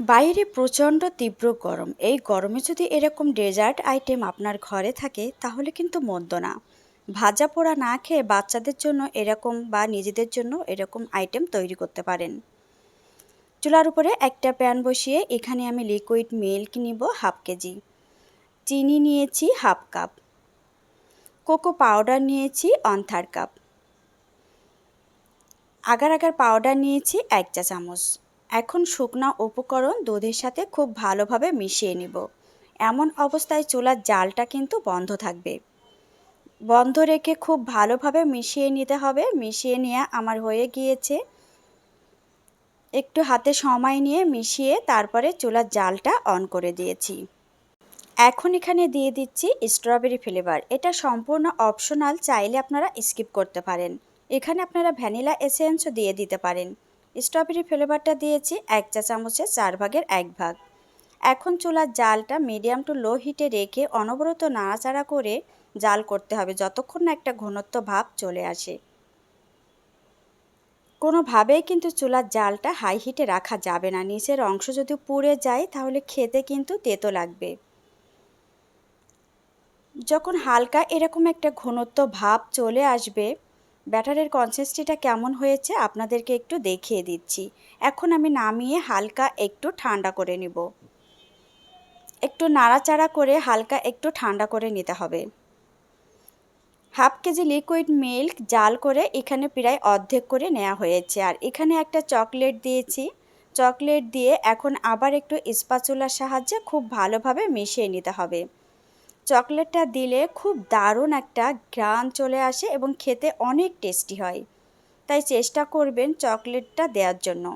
বাইরে প্রচণ্ড তীব্র গরম। এই গরমে যদি এরকম ডেজার্ট আইটেম আপনার ঘরে থাকে, তাহলে কিন্তু মন্দ না। ভাজা পোড়া না খেয়ে বাচ্চাদের জন্য এরকম বা নিজেদের জন্য এরকম আইটেম তৈরি করতে পারেন। চুলার উপরে একটা প্যান বসিয়ে এখানে আমি লিকুইড মিল্ক নিব হাফ কেজি। চিনি নিয়েছি হাফ কাপ। কোকো পাউডার নিয়েছি one third cup. Agar agar powder নিয়েছি এক চা চামচ। এখন শুকনা উপকরণ দুধের সাথে খুব ভালোভাবে মিশিয়ে নিব। এমন অবস্থায় চুলার জালটা কিন্তু বন্ধ থাকবে। বন্ধ রেখে খুব ভালোভাবে মিশিয়ে নিতে হবে। মিশিয়ে নেওয়া আমার হয়ে গিয়েছে। একটু হাতে সময় নিয়ে মিশিয়ে তারপরে চুলার জালটা অন করে দিয়েছি। এখন এখানে দিয়ে দিচ্ছি স্ট্রবেরি ফ্লেভার। এটা সম্পূর্ণ অপশনাল, চাইলে আপনারা স্কিপ করতে পারেন। এখানে আপনারা ভ্যানিলা এসেন্সও দিয়ে দিতে পারেন। স্ট্রবেরি ফ্লেভারটা দিয়েছি এক চা চামচের চার ভাগের এক ভাগ। এখন চুলার জালটা মিডিয়াম টু লো হিটে রেখে অনবরত নাড়াচাড়া করে জাল করতে হবে যতক্ষণ না একটা ঘনত্ব ভাব চলে আসে। কোনোভাবেই কিন্তু চুলার জালটা হাই হিটে রাখা যাবে না। নিচের অংশ যদি পুড়ে যায় তাহলে খেতে কিন্তু তেতো লাগবে। যখন হালকা এরকম একটা ঘনত্ব ভাব চলে আসবে ব্যাটারের কনসিস্টেন্সিটা কেমন হয়েছে আপনাদেরকে একটু দেখিয়ে দিচ্ছি। এখন আমি নামিয়ে হালকা একটু ঠান্ডা করে নিব। একটু নাড়াচাড়া করে হালকা একটু ঠান্ডা করে নিতে হবে। হাফ কেজি লিকুইড মিল্ক জাল করে এখানে প্রায় অর্ধেক করে নেওয়া হয়েছে। আর এখানে একটা চকলেট দিয়েছি। চকলেট দিয়ে এখন আবার একটু স্পাচুলার সাহায্যে খুব ভালোভাবে মিশিয়ে নিতে হবে। চকলেটটা দিলে খুব দারুণ একটা ঘ্রাণ চলে আসে এবং খেতে অনেক টেস্টি হয়। তাই চেষ্টা করবেন চকলেটটা দেওয়ার জন্য।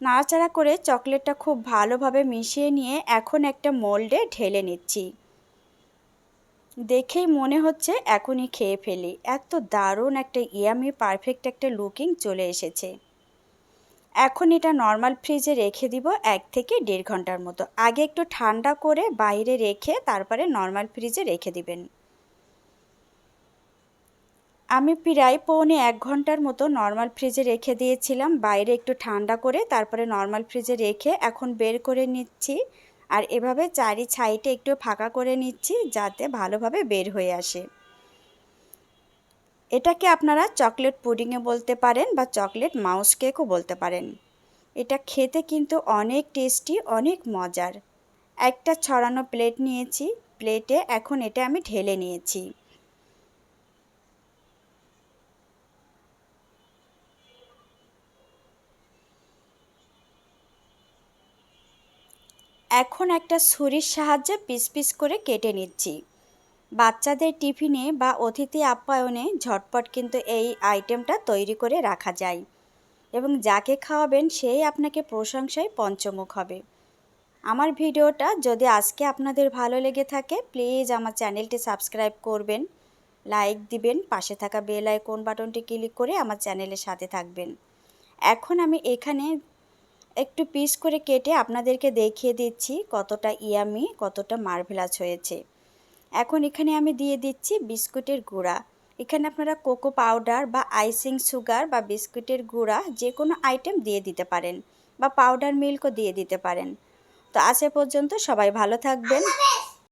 নাড়াচাড়া করে চকলেটটা খুব ভালোভাবে মিশিয়ে নিয়ে এখন একটা মোল্ডে ঢেলে নিচ্ছি। দেখেই মনে হচ্ছে এখনই খেয়ে ফেলি। এত দারুণ একটা ইয়ামি পারফেক্ট একটা লুকিং চলে এসেছে। এখন এটা নর্মাল ফ্রিজে রেখে দিব এক থেকে দেড় ঘণ্টার মতো। আগে একটু ঠান্ডা করে বাইরে রেখে তারপরে নর্মাল ফ্রিজে রেখে দিবেন। আমি প্রায় পৌনে এক ঘণ্টার মতো নর্মাল ফ্রিজে রেখে দিয়েছিলাম। বাইরে একটু ঠান্ডা করে তারপরে নর্মাল ফ্রিজে রেখে এখন বের করে নিচ্ছি। আর এভাবে চারি ছাইটে একটু ফাঁকা করে নিচ্ছি যাতে ভালোভাবে বের হয়ে আসে। এটাকে আপনারা চকলেট পুডিংয়ে বলতে পারেন বা চকলেট মাউস কেকও বলতে পারেন। এটা খেতে কিন্তু অনেক টেস্টি, অনেক মজার। একটা ছড়ানো প্লেট নিয়েছি, প্লেটে এখন এটা আমি ঢেলে নিয়েছি। এখন একটা ছুরির সাহায্যে পিস পিস করে কেটে নিচ্ছি। বাচ্চাদের টিফিনে বা অতিথি আপ্যায়নে ঝটপট কিন্তু এই আইটেমটা তৈরি করে রাখা যায়। এবং যাকে খাওয়াবেন সেই আপনাকে প্রশংসায় পঞ্চমুখ হবে। আমার ভিডিওটা যদি আজকে আপনাদের ভালো লেগে থাকে প্লিজ আমার চ্যানেলটি সাবস্ক্রাইব করবেন লাইক দিবেন, পাশে থাকা বেল আইকন বাটনটি ক্লিক করে আমার চ্যানেলের সাথে থাকবেন। এখন আমি এখানে একটু পিস করে কেটে আপনাদেরকে দেখিয়ে দিচ্ছি কতটা ইয়ামি কতটা মার্ভেলাস হয়েছে। এখন এখানে আমি দিয়ে দিচ্ছি বিস্কুটের গুঁড়া। এখানে আপনারা কোকো পাউডার বা আইসিং সুগার বা বিস্কুটের গুঁড়া যে কোনো আইটেম দিয়ে দিতে পারেন বা পাউডার মিল্কও দিয়ে দিতে পারেন। তো আসে পর্যন্ত সবাই ভালো থাকবেন।